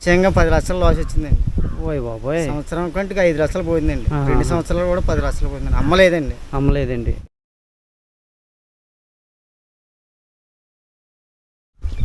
నిశ్చయంగా పది లక్షలు లాస్ వచ్చిందండి. ఓయ్ బాబోయ్. సంవత్సరం కంటే ఐదు లక్షలు పోయిందండి. రెండు సంవత్సరాలు కూడా పది లక్షలు పోయిందండి. అమ్మలేదండి. అమ్మలేదండి.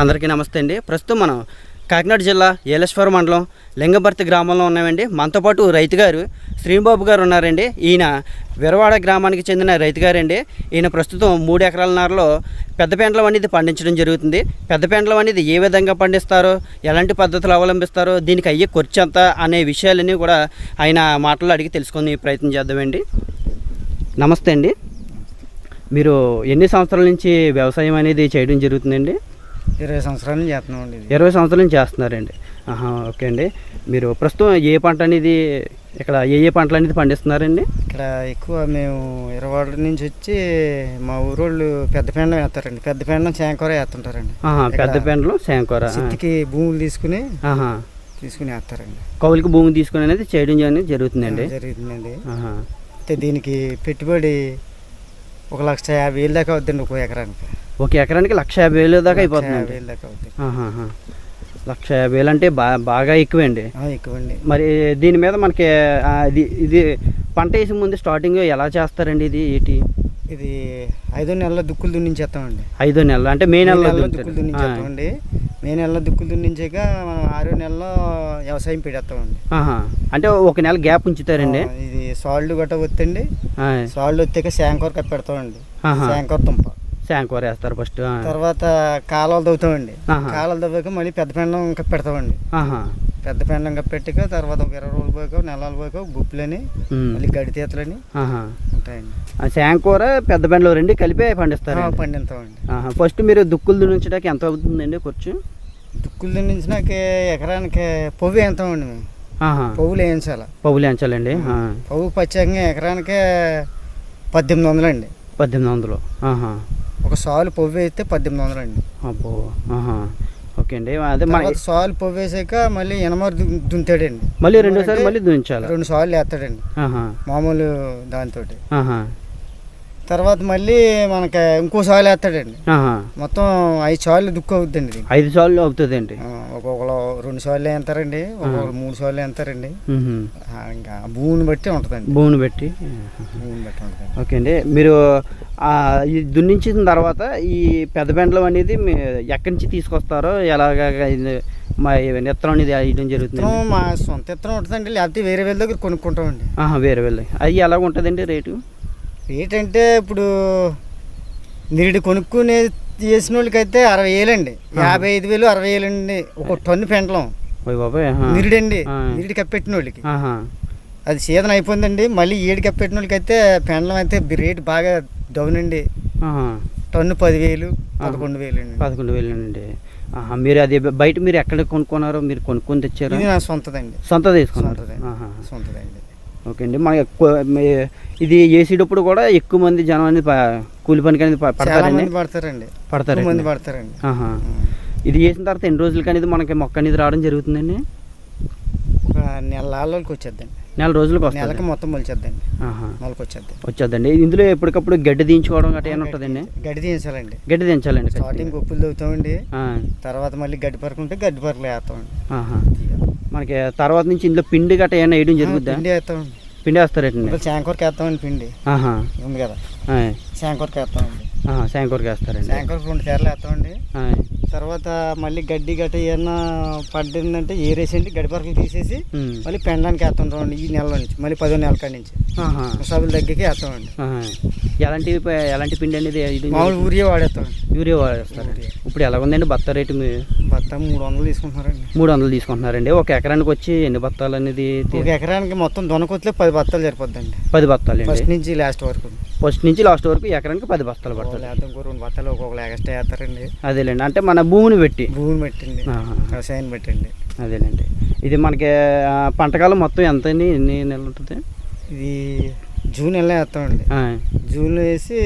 అందరికీ నమస్తే అండి. ప్రస్తుతం మనం కాకినాడ జిల్లా ఏలేశ్వర మండలం లింగభర్తి గ్రామంలో ఉన్నామండి. మనతో పాటు రైతు గారు శ్రీబాబు గారు ఉన్నారండి. ఈయన విరవాడ గ్రామానికి చెందిన రైతు గారండి. ఈయన ప్రస్తుతం మూడు ఎకరాల నారలో పెద్ద పెండలం అనేది పండించడం జరుగుతుంది. పెద్ద పెండలం అనేది ఏ విధంగా పండిస్తారో? ఎలాంటి పద్ధతులు అవలంబిస్తారో? దీనికి అయ్యే ఖర్చు ఎంత? అనే విషయాలన్నీ కూడా ఆయన మాటల్లో అడిగి తెలుసుకుని ప్రయత్నం చేద్దామండి. నమస్తే అండి. మీరు ఎన్ని సంవత్సరాల నుంచి వ్యవసాయం అనేది చేయడం జరుగుతుందండి? ఇరవై సంవత్సరాల నుంచి చేస్తున్నామండి ఇరవై సంవత్సరాల నుంచి చేస్తున్నారండి. ఆహా ఓకే అండి. మీరు ప్రస్తుతం ఏ పంట అనేది ఇక్కడ ఏ ఏ పంటలు అనేది పండిస్తున్నారండి? ఇక్కడ ఎక్కువ మేము ఇరవాడ నుంచి వచ్చి మా ఊరోళ్ళు పెద్ద పెండం వేస్తారండి. పెద్ద పెండం చేంకూర వేస్తుంటారండి. పెద్ద పెండలు శంకర భూములు తీసుకుని ఆహా. తీసుకుని వేస్తారండి. కౌలుకి భూమి తీసుకుని అనేది చేయడం అనేది జరుగుతుందండి. జరుగుతుందండి. అయితే దీనికి పెట్టుబడి ఒక లక్ష యాభై వేలు దాకా అవుతుందండి ఒక ఎకరానికి. ఒక ఎకరానికి లక్ష యాభై వేలు దాకా ఆహాహా. లక్ష యాభై వేలు అంటే బా బాగా ఎక్కువండి ఆ, ఎక్కువండి. మరి దీని మీద మనకి ఇది ఇది పంట వేసే ముందు స్టార్టింగ్ ఎలా చేస్తారండి ఇది ఏంటి? ఇది ఐదో నెలల దుక్కులు దున్నించేస్తామండి. ఐదో నెలలు అంటే మే నెలలో. దుక్కులు దున్నించేస్తామండి. మే నెలలో దుక్కులు దున్నించాక మనం ఆరో నెలలో వ్యవసాయం పెడతామండి ఆహా. అంటే ఒక నెల గ్యాప్ ఉంచుతారండి. ఇది సాల్ట్ గట్ట వత్తండి ఆ, సాల్ట్ వచ్చాక శాంకూర కప్పి పెడతామండి. ఆహా. శాంకూర తుంప. శాంకూర వేస్తారు ఫస్ట్. తర్వాత కాలువలు తవ్వుతామండి. కాలువలు తవ్వాక మళ్ళీ పెద్ద పెండం కప్పి పెడతామండి ఆహా. పెద్ద పెండం కప్పి పెట్టాక తర్వాత ఒక ఇరవై రోజులు పోయాక నెలలు పోయాక గుప్పులని. మళ్ళీ గడి తీతలని ఆహా. ఉంటాయండి ఆ శాంకూర పెద్ద బెండలు రెండు కలిపి పండిస్తారు పండిస్తామండి ఫస్ట్ మీరు దుక్కులు దున్నించడానికి ఎంత అవుతుందండి ఖర్చు దుక్కులు దున్నించినాక ఎకరానికి పొవ్వు వేస్తామండి మేము ఆహా. పొవ్వులు వేయించాలి ఎంచాలండి ఆ. పొవ్వు పచ్చాక ఎకరానికి పద్దెనిమిది వందలండి పద్దెనిమిది వందలు ఆహా. ఒక సాలు పొవ్వు వేస్తే పద్దెనిమిది అబ్బో ఆహా. ఓకే అండి అదే మన సాలు పొవ్వు వేసాక మళ్ళీ ఎనమరు దు- దున్నుతాడండి మళ్ళీ రెండోసారి మళ్ళీ దున్నించాలి రెండు సార్లు వేస్తాడండి. మామూలు దాంతో ఆహా. తర్వాత మళ్ళీ మనకి ఇంకో సాలు వేస్తాడండి. మొత్తం ఐదు సార్లు దుక్కు అవుతుందండి ఐదు సార్లు అవుతుందండి. ఒక్కొక్కరు రెండు సార్లు వేస్తారండి ఒక్కొక్కరు మూడు సార్లు వేస్తారండి. ఇంకా భూమిని బట్టి ఉంటుందండి. భూమిని పెట్టి భూమిని బట్టి ఉంటుందండి. ఓకే అండి. మీరు ఈ దున్నించిన తర్వాత ఈ పెద్ద బెండలం అనేది ఎక్కడి నుంచి తీసుకొస్తారో ఎలాగ మా విత్తనం అనేది వేయడం జరుగుతుంది మా సొంత విత్తనం ఉంటుందండి లేకపోతే వేరే వాళ్ళ దగ్గర కొనుక్కుంటామండి. వేరే వెళ్ళి అవి ఎలాగ ఉంటుందండి రేటు? రేట్ అంటే ఇప్పుడు నిరుడు కొనుక్కునే చేసిన వాళ్ళకైతే అరవై వేలండి యాభై ఐదు వేలు అరవై వేలు అండి ఒక టన్ను ఆహా. నిరుడండి. నిరుడు కప్పెట్టిన వాళ్ళకి. అది సీజన్ అయిపోయిందండి. మళ్ళీ ఏడు కప్పెట్టిన వాళ్ళకి అయితే పెండలం అయితే రేట్ బాగా డౌన్ అండి. టన్ను పదివేలు పదకొండు వేలు అండి పదకొండు వేలు అండి మీరు అది బయట మీరు ఎక్కడ కొనుక్కున్నారో మీరు కొనుక్కొని తెచ్చారా? సొంతదండి. సొంత తీసుకున్నారు. సొంతదండి. ఓకే అండి. మన ఇది వేసేటప్పుడు కూడా ఎక్కువ మంది జనం అనేది కూలి పనికి అనేది పడతారండి? పడతారండి. పడతారు ఎక్కువ మంది పడతారండి. ఇది చేసిన తర్వాత ఎన్ని రోజులకి అనేది మనకి మొక్క అనేది రావడం జరుగుతుందండి? ఒక నెల లాళ్ళకి వచ్చేద్దండి. నెల రోజులకు నెలకి వస్తుంది మొత్తం మొలిచేద్దండి. మొలకి వచ్చేద్ది వచ్చేద్దండి. ఇందులో ఎప్పటికప్పుడు గడ్డి దించుకోవడం గట్రా ఏమైనా ఉంటుందండి? గడ్డి తీయించాలండి. గడ్డి దించాలండి స్టార్టింగ్ ఉప్పులు తవ్వుతామండి. తర్వాత మళ్ళీ గడ్డి పరకు ఉంటే గడ్డి పరకలు వేస్తామండి. మనకి తర్వాత నుంచి ఇందులో పిండి గట్రా ఏమైనా వేయడం ఆ, జరుగుద్దా? పిండి వేస్తామండి. పిండి వేస్తారండి శాంకూరకి వేస్తామండి పిండి. ఉంది కదా. శాంకూరకి వేస్తామండి శాంకూరకి వేస్తారండి శాంకూరకి రెండు తెరలు వేస్తామండి. తర్వాత మళ్ళీ గడ్డి గట్ట ఏమన్నా పడిందంటే ఏరేసండి గడ్డి పరకలు తీసేసి. మళ్ళీ పెండడానికి వేస్తుంటామండి ఈ నెల నుంచి మళ్ళీ పదో నెల కాడి నుంచి. సభల దగ్గరికి వేస్తామండి. ఎలాంటి ఎలాంటి పిండి అనేది మామూలు ఊరియా వాడేస్తామండి యూరియా వాడేస్తారు. యూరియా. ఇప్పుడు ఎలా ఉందండి బత్త రేటు బత్త మూడు వందలు తీసుకుంటున్నారండి. మూడు వందలు తీసుకుంటున్నారండి. ఒక ఎకరానికి వచ్చి ఎన్ని బత్తాలు అనేది ఒక ఎకరానికి మొత్తం దొనకొత్తులే పది బత్తాలు సరిపోద్దండి. పది బత్తాలు ఫస్ట్ నుంచి లాస్ట్ వరకు. ఫస్ట్ నుంచి లాస్ట్ వరకు ఎకరానికి పది బస్తాలు లేకపోతే ఇంకో రెండు బత్తాలు ఒక్కొక్కరు ఎక్స్ట్రా వేస్తారండి అదేలేండి. అంటే మన భూమిని పెట్టి. భూమిని పెట్టండి. వ్యవసాయం పెట్టండి. అదేలేండి. ఇది మనకి పంటకాలం మొత్తం ఎంత అండి? ఎన్ని నెలలు ఉంటుంది? ఇది జూన్ నెలలో వేస్తామండి. జూన్లో వేసి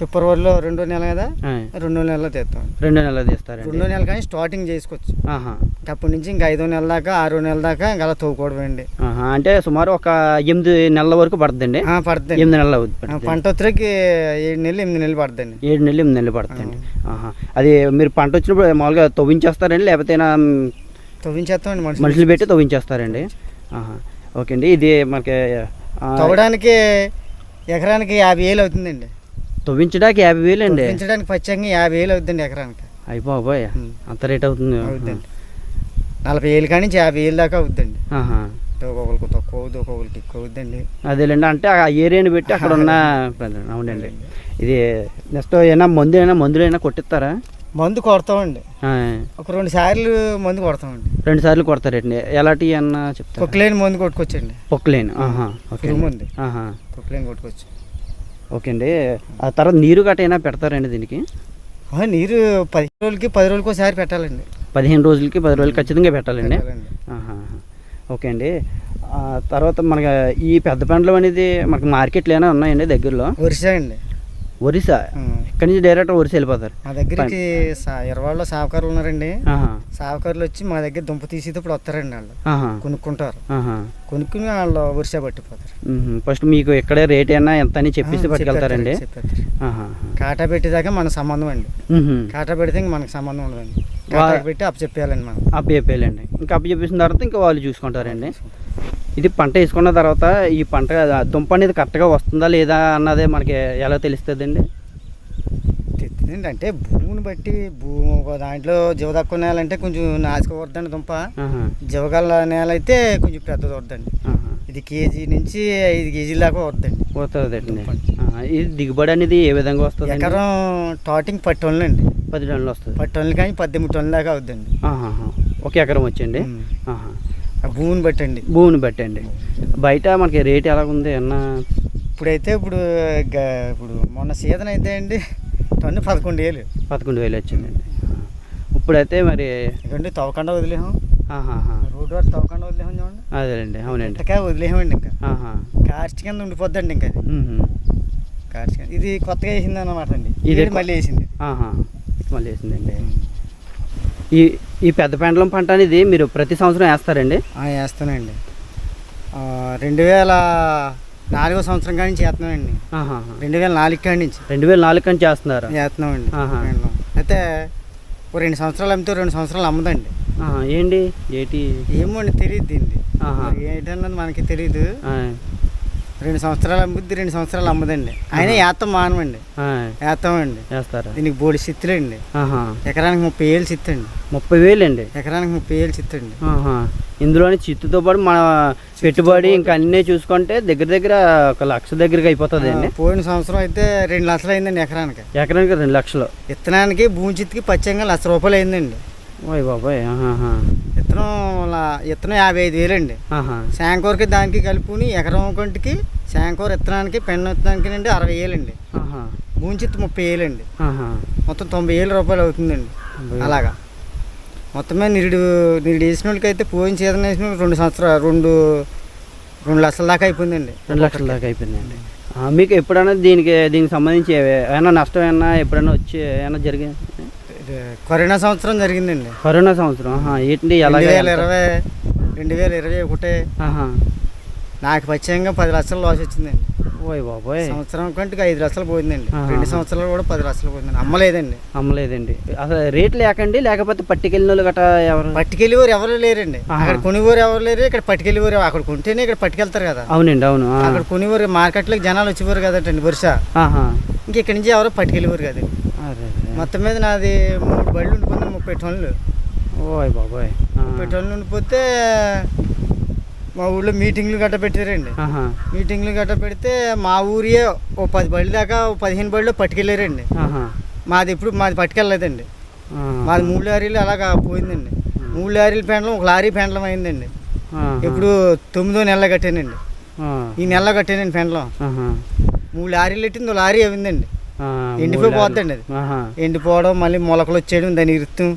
ఫిబ్రవరిలో రెండో నెల కదా? రెండో నెలలో తీస్తాం. రెండు నెలలు తీస్తారండి. రెండో నెల కానీ స్టార్టింగ్ చేసుకోవచ్చు. అప్పటి నుంచి ఇంకా ఐదో నెల దాకా ఆరో నెల దాకా ఇంకా తవ్వుకోవడం అండి. అంటే సుమారు ఒక ఎనిమిది నెలల వరకు పడుతుందండి? పడుతుంది ఎనిమిది నెలలు అవుతుంది పడుతుంది. పంట వచ్చరికి ఏడు నెలలు ఎనిమిది నెలలు పడుతుందండి. ఏడు నెలలు ఎనిమిది నెలలు పడుతుందండి. ఆహా. అది మీరు పంట వచ్చినప్పుడు మామూలుగా తవ్వించేస్తారండి? లేకపోతే తవ్వించేస్తామండి మనుషులు. మనుషులు పెట్టి తవ్వించేస్తారండి? ఓకే అండి. ఇది మనకి తవ్వడానికి ఎకరానికి యాభై వేలు అవుతుందండి. తవ్వించడానికి యాభై వేలు అండి. పెంచడానికి పచ్చంగా యాభై వేలు అవుతుందండి ఎకరానికి. అయిపోయి ఉమ్. అంత రేట్ అవుతుంది. అవుతుందండి నలభై వేలు కాడి నుంచి యాభై వేలు దాకా అవుద్దండి. ఆహా. ఒక్కొక్కరికి తక్కువ ఒక్కొక్కరికి ఎక్కువ అవుద్దండి. అదేలేండి అంటే ఆ ఏరియాని పెట్టి అక్కడ ఉన్న. అవునండి. ఇది నెక్స్ట్ ఏమైనా మందు అయినా మందులు అయినా కొట్టిస్తారా? మందు కొడతామండి. ఒక రెండు సార్లు మందు కొడతామండి. రెండు సార్లు కొడతారండి ఎలాంటి అన్న చెప్తారా? కుక్కలేని మందు కొట్టుకోవచ్చండి పొక్కులేను ఆహా ఓకే. మందు ఆహా. కొట్టుకోవచ్చు ఓకే అండి ఆ తర్వాత నీరు గట్ట అయినా పెడతారండి దీనికి? నీరు పది రోజులకి పది రోజులకి ఒకసారి పెట్టాలండి. పదిహేను రోజులకి పది రోజులకి ఖచ్చితంగా పెట్టాలండి. ఓకే అండి. తర్వాత మనకి ఈ పెద్ద పండ్లు అనేది మనకి మార్కెట్లు ఏమైనా ఉన్నాయండి దగ్గరలో? వరుస అండి. ఒరిస్సా? ఆ, ఇక్కడి నుంచి డైరెక్ట్ ఒరిస్సా వెళ్ళిపోతారు? మా దగ్గరికి సా- ఇరవాళ్ళలో సావకారులు ఉన్నారండి. ఆహా. సావకారులు వచ్చి మా దగ్గర దుంప తీసి ఇప్పుడు వస్తారండి వాళ్ళు. కొనుక్కుంటారు. కొనుక్కుని వాళ్ళు వరుస పట్టిపోతారు. ఫస్ట్ మీకు ఇక్కడే రేట్ అయినా ఎంత అని చెప్పేసి పట్టుకెళ్తారండి. కాటా పెట్టేదాకా మన సంబంధం అండి. కాటా పెడితే ఇంక మనకు సంబంధం ఉండదండి. కాటా పెట్టి అప్పు చెప్పేయాలండి మనం. అప్పు చెప్పేయాలండి. ఇంకా అప్పు చెప్పేసిన తర్వాత ఇంకా వాళ్ళు చూసుకుంటారండి. ఇది పంట వేసుకున్న తర్వాత ఈ పంట దుంప అనేది కరెక్ట్గా వస్తుందా లేదా అన్నదే మనకి ఎలా తెలుస్తుందండి? తెచ్చిందండి అంటే భూమిని బట్టి భూమి ఒక దాంట్లో జీవ తక్కువ నేల అంటే కొంచెం నాసుక వద్దండి దుంప. జీవగల నేల అయితే కొంచెం పెద్దది వద్దండి ఆహా. ఇది కేజీ నుంచి ఐదు కేజీల దాకా వద్దండి పోతుందండి ఆహా. ఇది దిగుబడి అనేది ఏ విధంగా వస్తుంది ఎకరం టాటింగ్ పది టన్నులండి. పది టన్నులు వస్తుంది. పది టన్నులు కానీ పద్దెనిమిది టన్నుల దాకా అవుద్దండి. ఆహాహా. ఒక ఎకరం వచ్చండి. భూమిని బట్టి అండి భూమిని బట్టి అండి బయట మనకి రేట్ ఎలా ఉంది అన్న? ఇప్పుడైతే ఇప్పుడు ఇప్పుడు మొన్న సీజన్ అయితే అండి టన్ను పదకొండు వేలు. పదకొండు వేలు వచ్చిందండి. ఇప్పుడైతే మరి ఇకండి తవ్వకుండా ఆహాహా. రోడ్డు వారు తవ్వకుండా వదిలేసాం చూడండి. అదేలేండి అవునండి. ఇంతకా వదిలేసామండి ఇంకా. కార్చి కింద ఉండిపోద్దండి ఇంకా. కార్చి కింద ఇది కొత్తగా వేసింది అన్నమాట అండి. ఇది మళ్ళీ వేసింది. మళ్ళీ వేసిందండి. ఈ ఈ పెద్ద పెండలం పంట అనేది మీరు ప్రతి సంవత్సరం వేస్తారండి? వేస్తానండి. రెండు వేల నాలుగో సంవత్సరం కాడి నుంచి చేస్తున్నామండి. రెండు వేల నాలుగు కాడి నుంచి. రెండు వేల నాలుగు కంచి చేస్తున్నారు చేస్తున్నామండి. అయితే ఓ రెండు సంవత్సరాలు అమ్మితే రెండు సంవత్సరాలు అమ్మదండి. ఏంటి? ఏటి? ఏమో అండి తెలియదు ఏంటన్నది మనకి తెలియదు. రెండు సంవత్సరాలు అమ్ముద్ది రెండు సంవత్సరాలు అమ్మదండి. అయినా ఏత్తం మానమండి. ఏత్తామండి వేస్తారా? దీనికి బోడి సిత్తులండి ఆహా. ఎకరానికి ముప్పై ఏళ్ళు చిత్తండి. ముప్పై వేలు అండి ఎకరానికి ముప్పై ఏళ్ళు చిత్తండి. ఆహా. ఇందులోని చిత్తుతో పాటు మన పెట్టుబడి ఇంకా అన్నీ చూసుకుంటే దగ్గర దగ్గర ఒక లక్ష దగ్గరికి అయిపోతుంది అండి. పోయిన సంవత్సరం అయితే రెండు లక్షలు అయిందండి ఎకరానికి. ఎకరానికి రెండు లక్షలు. విత్తనానికి భూమి చిత్తుకి పచ్చంగా లక్ష రూపాయలు అయిందండి. ఓయ్ బాబాయ్ యాభై ఐదు వేలండి. శాంకూరకి దానికి కలుపుని ఎకరం కొంటికి శాంకూర విత్తనానికి పెన్ను విత్తనానికి అండి అరవై వేలండి చిత్తు ముప్పై వేలండి. మొత్తం తొంభై వేల రూపాయలు అవుతుందండి. అలాగా. మొత్తమే నిరుడు నిరుడు వేసిన వాళ్ళకి అయితే పోయిన సీజన్ వేసిన రెండు సంవత్సరాలు రెండు రెండు లక్షల దాకా అయిపోయిందండి. రెండు లక్షల దాకా అయిపోయిందండి. మీకు ఎప్పుడైనా దీనికి దీనికి సంబంధించి ఏమైనా నష్టం ఏమైనా ఎప్పుడైనా వచ్చి ఏమైనా జరిగింది? కరోనా సంవత్సరం జరిగిందండి కరోనా సంవత్సరం ఆహా. ఏంటి రెండు ఎలాగ వేల ఇరవై రెండు వేల ఇరవై ఒకటి. నాకు పచ్చంగా పది లక్షలు లాస్ వచ్చిందండి ఓయ్ బాబోయ్ సంవత్సరం కంటే ఐదు లక్షలు పోయిందండి ఆహా. రెండు సంవత్సరాలు కూడా పది లక్షలు పోయిందండి అమ్మలేదండి అమ్మలేదండి అసలు రేట్ లేకండి లేకపోతే పట్టుకెళ్ళిన వాళ్ళు గట్రా ఎవరు పట్టుకెళ్ళేవారు ఎవరు లేరండి ఆహా. అక్కడ కొనివారు ఎవరు లేరు ఇక్కడ పట్టుకెళ్ళేవారు అక్కడ కొంటేనే ఇక్కడ పట్టుకెళ్తారు కదా అవునండి అవును ఆ. అక్కడ కొనివారు మార్కెట్లోకి జనాలు వచ్చేవారు కదండి వరుస ఆహా. ఇంక ఇక్కడి నుంచి ఎవరో పట్టుకెళ్ళేవారు కదండి. మొత్తం మీద నాది మూడు బళ్ళు ఉండిపోయింది ముప్పై టన్నులు ఓయ్ బాబోయ్. ముప్పై టన్నులు ఉండిపోతే మా ఊళ్ళో మీటింగ్లు గట్ట పెట్టారండి. మీటింగ్లు గట్ట పెడితే మా ఊరియే ఓ పది బళ్ళు దాకా ఓ పదిహేను బళ్ళు పట్టుకెళ్ళారండి. మాది ఇప్పుడు మాది పట్టుకెళ్ళలేదండి. మాది మూడు లారీలు అలాగా పోయిందండి మూడు లారీల పెండలం ఒక లారీ పెండలం అయిందండి. ఇప్పుడు తొమ్మిదో నెల కట్టానండి. ఈ నెల కట్టానండి పెండలం. మూడు లారీలు పెట్టింది లారీ అయిందండి పోద్దండి అది. ఎండిపోవడం మళ్ళీ మొలకలు వచ్చేయడం దాని ఇరుత్తం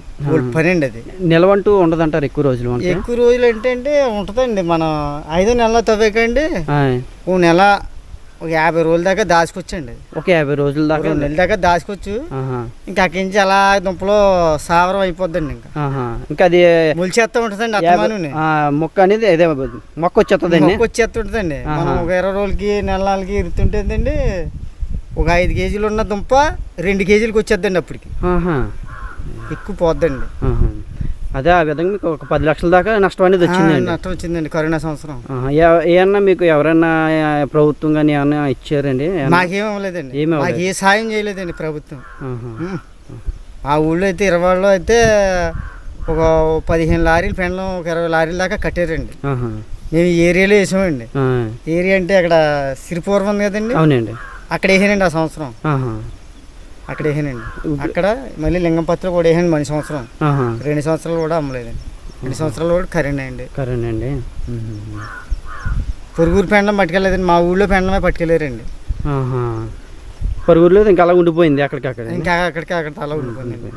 పని అండి అది. నిలవంటూ ఉండదంటారు ఎక్కువ రోజులు ఎక్కువ రోజులు అంటే అంటే ఉంటుందండి. మనం ఐదో నెలలో తవ్వేకండి. ఓ నెల ఒక యాభై రోజుల దాకా దాచుకొచ్చండి. ఒక యాభై రోజుల దాకా రెండు నెలల దాకా దాచుకోవచ్చు ఇంకా అక్కడి నుంచి అలా దుంపలో సావరం అయిపోద్దండి ఇంకా. ఇంకా అది మొలిచేస్తా ఉంటుందండి అత్తమాను మొక్క అనేది అదే మొక్క వచ్చేస్తుందండి మొక్క వచ్చేస్తుంటుందండి. మనం ఆహా. ఒక ఇరవై రోజులకి నెల నాలుగుకి ఇరుతుంటుందండి ఒక ఐదు కేజీలు ఉన్న దుంప రెండు కేజీలకి వచ్చేద్దండి అప్పటికి. ఎక్కువ పోద్దండి. అదే ఆ విధంగా మీకు ఒక పది లక్షల దాకా నష్టం అనేది ఆ, వచ్చిందండి. నష్టం వచ్చిందండి కరోనా సంవత్సరం. ఏమన్నా మీకు ఎవరైనా ప్రభుత్వం కానీ ఏమన్నా ఇచ్చారండి? మాకేం అవ్వలేదండి. అవ్వలేదు. మాకు ఏ సాయం చేయలేదండి ప్రభుత్వం. ఆ ఊళ్ళో అయితే ఇరవైలో అయితే ఒక పదిహేను లారీలు పెండలం ఒక ఇరవై లారీల దాకా కట్టారండి. మేము ఏరియాలో వేసామండి. ఏరియా అంటే అక్కడ సిరిపూర్వం ఉంది కదండి? అవునండి. అక్కడ వేసానండి ఆ సంవత్సరం. అక్కడ వేసానండి. అక్కడ మళ్ళీ లింగంపత్రి కూడా వేసాను మన సంవత్సరం. రెండు సంవత్సరాలు కూడా అమ్మలేదండి. రెండు సంవత్సరాలు కూడా కరెంట్ అండి. కరేనండి పొరుగురు పెండం పట్టుకెళ్ళలేదండి. మా ఊళ్ళో పెండమే పట్టుకెళ్ళారండి. ఆహా. పరుగురు లేదు ఇంకా అలా ఉండిపోయింది అక్కడికి అక్కడ ఇంకా అక్కడికి అక్కడ అలా ఉండిపోయిందండి.